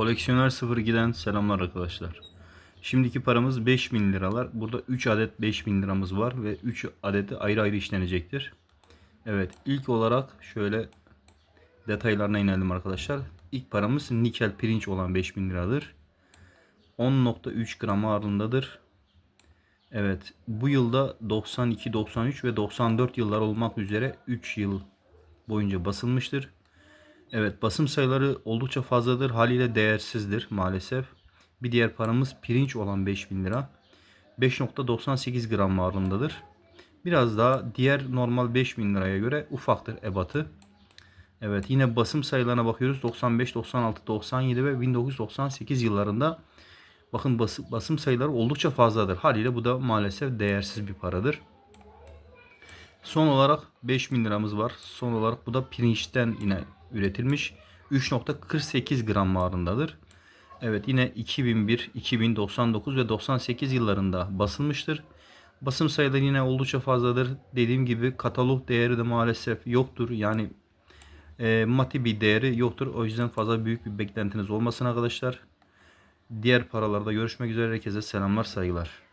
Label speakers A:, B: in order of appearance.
A: Koleksiyoner 02'den selamlar arkadaşlar. Şimdiki paramız 5000 liralar. Burada 3 adet 5000 liramız var ve 3 adeti ayrı ayrı işlenecektir. Evet ilk olarak şöyle detaylarına inelim arkadaşlar. İlk paramız nikel pirinç olan 5000 liradır. 10.3 gram ağırlığındadır. Evet bu yılda 92, 93 ve 94 yıllar olmak üzere 3 yıl boyunca basılmıştır. Evet basım sayıları oldukça fazladır. Haliyle değersizdir maalesef. Bir diğer paramız pirinç olan 5000 lira. 5.98 gram ağırlığındadır. Biraz daha diğer normal 5000 liraya göre ufaktır ebatı. Evet yine basım sayılarına bakıyoruz. 95, 96, 97 ve 1998 yıllarında bakın bası, basım sayıları oldukça fazladır. Haliyle bu da maalesef değersiz bir paradır. Son olarak 5000 liramız var. Son olarak bu da pirinçten yine üretilmiş. 3.48 gram ağırlığındadır. Evet yine 2001, 2099 ve 98 yıllarında basılmıştır. Basım sayıları yine oldukça fazladır. Dediğim gibi katalog değeri de maalesef yoktur. Yani e, maddi bir değeri yoktur. O yüzden fazla büyük bir beklentiniz olmasın arkadaşlar. Diğer paralarda görüşmek üzere. Herkese selamlar, saygılar.